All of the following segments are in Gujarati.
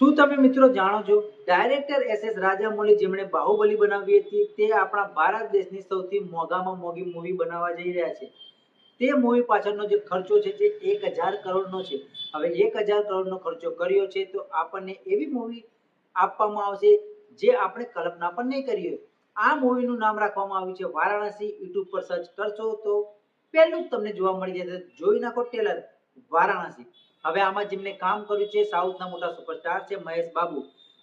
શું તમે મિત્રો જાણો છો? ડાયરેક્ટર એસ એસ રાજામૌલી જેમણે બાહુબલી બનાવી હતી, તે આપણા ભારત દેશની સૌથી મોંઘામાં મોંઘી મૂવી બનાવવા જઈ રહ્યા છે. તે મૂવી પાછળનો જે ખર્ચો છે તે એક હજાર કરોડનો છે. હવે એક હજાર કરોડનો ખર્ચો કર્યો છે તો આપણને એવી મૂવી આપવામાં આવશે જે આપણે કલ્પના પણ નહીં કરી હોય. આ મૂવીનું નામ રાખવામાં આવ્યું છે વારાણસી. યુટ્યુબ પર સર્ચ કરશો તો પહેલું જ તમને જોવા મળી જશે. જોઈ નાખો ટેલર વારાણસી. હવે આમાં જેમને કામ કર્યું છે, સાઉથના મોટા સુપરસ્ટાર છે, મહેશ બાબુ.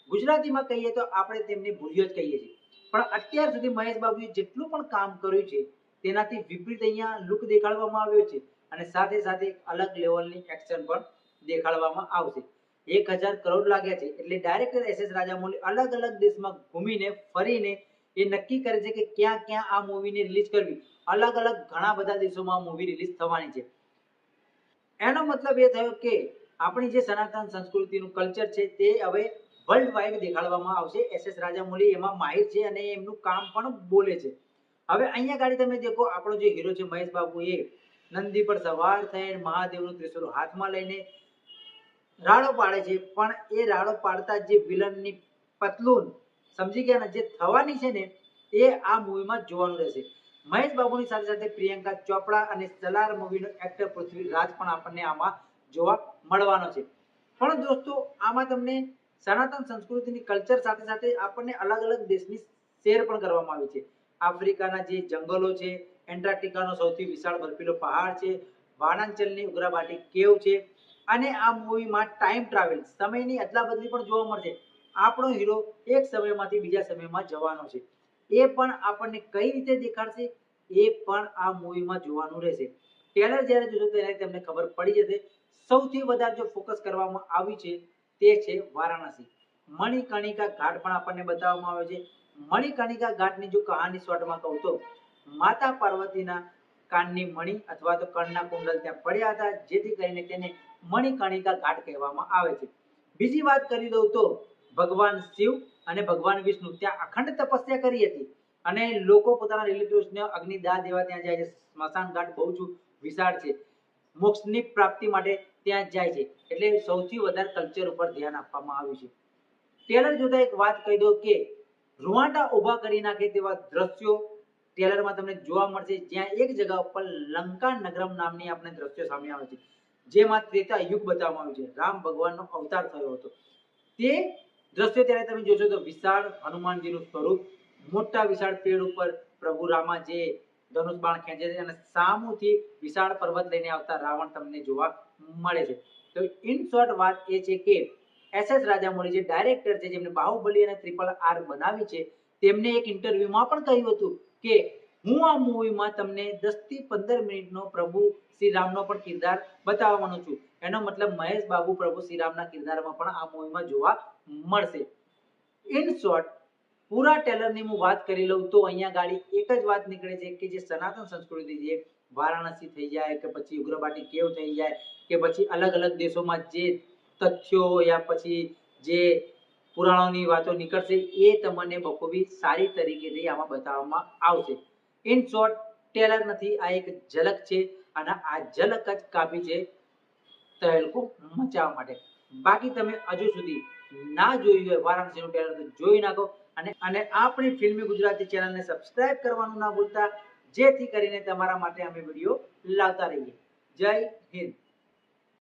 ગુજરાતીમાં કહીએ તો આપણે તેમને ભૂલ્યો જ કહીએ છીએ. પણ અત્યાર સુધી મહેશ બાબુએ જેટલું પણ કામ કર્યું છે, તેનાથી વિપરીત અહીંયા લુક દેખાડવામાં આવ્યો છે અને સાથે સાથે અલગ લેવલની એક્શન પણ દેખાડવામાં આવશે. એક હજાર કરોડ લાગ્યા છે એટલે ડાયરેક્ટર એસ એસ રાજામૌલી અલગ અલગ દેશમાં ઘૂમીને, ફરીને એ નક્કી કરે છે કે ક્યાં ક્યાં આ મૂવીને રિલીઝ કરવી. અલગ અલગ ઘણા બધા દેશોમાં મૂવી રિલીઝ થવાની છે. એનો મતલબ એ થયો કે આપણી જે સનાતન સંસ્કૃતિનું કલ્ચર છે તે હવે વર્લ્ડ વાઇડ દેખાડવામાં આવશે. એસ એસ એમાં માહિર છે અને એમનું કામ પણ બોલે છે. હવે અહીંયા ગાડી તમે દેખો, આપણો જે હીરો છે મહેશ બાબુ એ નંદી પર સવાર થઈને મહાદેવનું ત્રિશુલ હાથમાં લઈને રાડો પાડે છે. પણ એ રાડો પાડતા જે વિલનની પતલુન, સમજી ગયા ને? જે થવાની છે ને, એ આ મૂવીમાં જોવાનું રહેશે. મહેશ બાબુની સાથે સાથે પ્રિયંકા ચોપડા અને સલાર મૂવીનો એક્ટર પૃથ્વી રાજ પણ આપણને આમાં જોવા મળવાનો છે. પણ દોસ્તો, આમાં તમને સનાતન સંસ્કૃતિની કલ્ચર સાથે સાથે આપણને અલગ અલગ દેશની શેર પણ કરવામાં આવી છે. આફ્રિકાના જે જંગલો છે, એન્ટાર્કટિકાનો સૌથી વિશાળ બર્ફીલો પહાડ છે વાણાંચલની ઉગ્રાબાટી કેવ છે, અને આ મૂવીમાં ટાઈમ ટ્રાવેલ સમયની અદલા બદલી પણ જોવા મળશે. આપણો હીરો એક સમયમાંથી બીજા સમયમાં જવાનો છે. એ પણ આપણને કઈ રીતે દેખાડશે? એ પણ આ મૂવીમાં જોવાનું રહેશે. ટ્રેલર જ્યારે જોશો ત્યારે તમને ખબર પડી જશે, સૌથી વધારે જો ફોકસ કરવામાં આવ્યું છે તે છે વારાણસી. મણિકર્ણિકા ઘાટ પણ આપણને બતાવવામાં આવ્યો છે. મણિકર્ણિકા ઘાટની જો કહાની શોર્ટમાં કહું તો, માતા પાર્વતીના કાનની મણિ અથવા તો કર્ણના કુંડલ ત્યાં પડ્યા હતા, જેથી કરીને તેને મણિકર્ણિકા ઘાટ કહેવામાં આવે છે. બીજી વાત કરી દઉં તો ભગવાન શિવ અને ભગવાન વિષ્ણુ ત્યાં અખંડ તપસ્યા કરી હતી. અને લોકો પોતાના રિલેટિવ્સને અગ્નિદાહ દેવા ત્યાં જાય છે. સ્મશાન ઘાટ બહુ જ વિશાળ છે. મોક્ષની પ્રાપ્તિ માટે ત્યાં જાય છે. એટલે સૌથી વધારે કલ્ચર ઉપર ધ્યાન આપવામાં આવ્યું છે. ટેલર જોતા એક વાત કહી દો કે, રૂવાટા ઊભા કરી નાખે તેવા દ્રશ્યો ટેલરમાં તમને જોવા મળશે. જ્યાં એક જગા ઉપર લંકા નગરમ નામની આપણે દ્રશ્યો સામે આવે છે. જેમાં ત્રેતા યુગ બતાવવામાં આવ્યું છે. રામ ભગવાનનો અવતાર થયો હતો. તે દ્રશ્યો ત્યારે તમે જોશો તો વિશાળ હનુમાનજીનું સ્વરૂપ, મોટા વિશાળ પેડ ઉપર પ્રભુ રામા જે ધનુષ બાણ ખેંચે છે અને સામુથી વિશાળ પર્વત લઈને આવતા રાવણ તમને જોવા મળે છે. તો ઇન શોર્ટ વાત એ છે કે એસ એસ રાજામૌલી જે ડાયરેક્ટર છે, જેમને બાહુબલી અને ટ્રિપલ આર બનાવી છે, તેમને એક ઇન્ટરવ્યુમાં પણ કહ્યું હતું કે હું આ મૂવીમાં તમને દસથી પંદર મિનિટનો પ્રભુ શ્રીરામનો પણ કિરદાર બતાવવાનો છું. એનો મતલબ મહેશ બાબુ પ્રભુ શ્રીરામના કિરદારમાં પણ આ મૂવીમાં જોવા મળશે. ઇન શોર્ટ પૂરા ટેલરની હું વાત કરી લઉં તો અહીંયા ગાડી એક જ વાત નીકળે છે કે જે સનાતન સંસ્કૃતિ છે. વારાણસી થઈ જાય કે પછી ઉગ્રબાટી કેવ થઈ જાય કે પછી અલગ અલગ દેશોમાં જે તથ્યો યા પછી જે પુરાણોની વાતો નીકળશે એ તમને બખૂબી સારી તરીકેથી આમાં બતાવવામાં આવશે. ઇન શોર્ટ ટેલર નથી, આ એક ઝલક છે અને આ ઝલક જ કાપી છે તહેલકું મચાવવા માટે. બાકી તમે હજુ સુધી ના જોયું હોય, વારાણસીનું ટેલર, તો જોઈ નાખો. અને અને આપણી ફિલ્મી ગુજરાતી ચેનલને સબસ્ક્રાઇબ કરવાનું ના ભૂલતા, જેથી કરીને તમારા માટે અમે વીડિયો લાવતા રહીએ. જય હિન્દ.